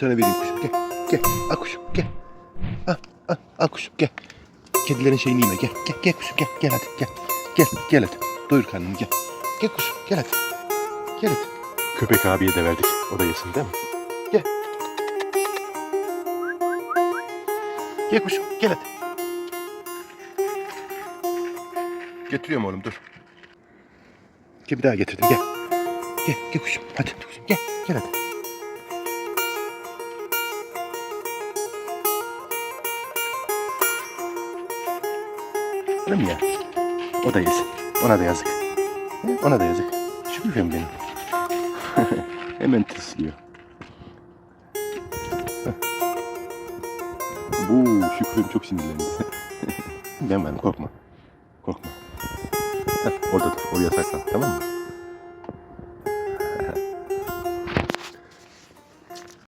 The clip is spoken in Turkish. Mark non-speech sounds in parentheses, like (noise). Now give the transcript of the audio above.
Sana vereyim kuşum gel. Gel al kuşum gel. Al al al kuşum gel. Kedilerin şeyini yeme gel. Gel gel kuşum gel. Gel hadi gel. Gel gel hadi. Doyur karnını gel. Gel kuşum gel hadi. Gel hadi. Köpek abiye de verdik. O da yesin değil mi? Gel. Gel kuşum gel hadi. Getiriyorum oğlum dur. Gel bir daha getirdim gel. Gel gel kuşum hadi gel gel hadi. Değil mi ya? O da yesin. Ona da yazık. Ona da yazık. Şükürüm benim. (laughs) Hemen tıslıyor. Heh. (laughs) Bu Şükrüm çok sinirlendi. (laughs) ben varım korkma. Korkma. Heh, orada dur. Oraya saklan tamam mı?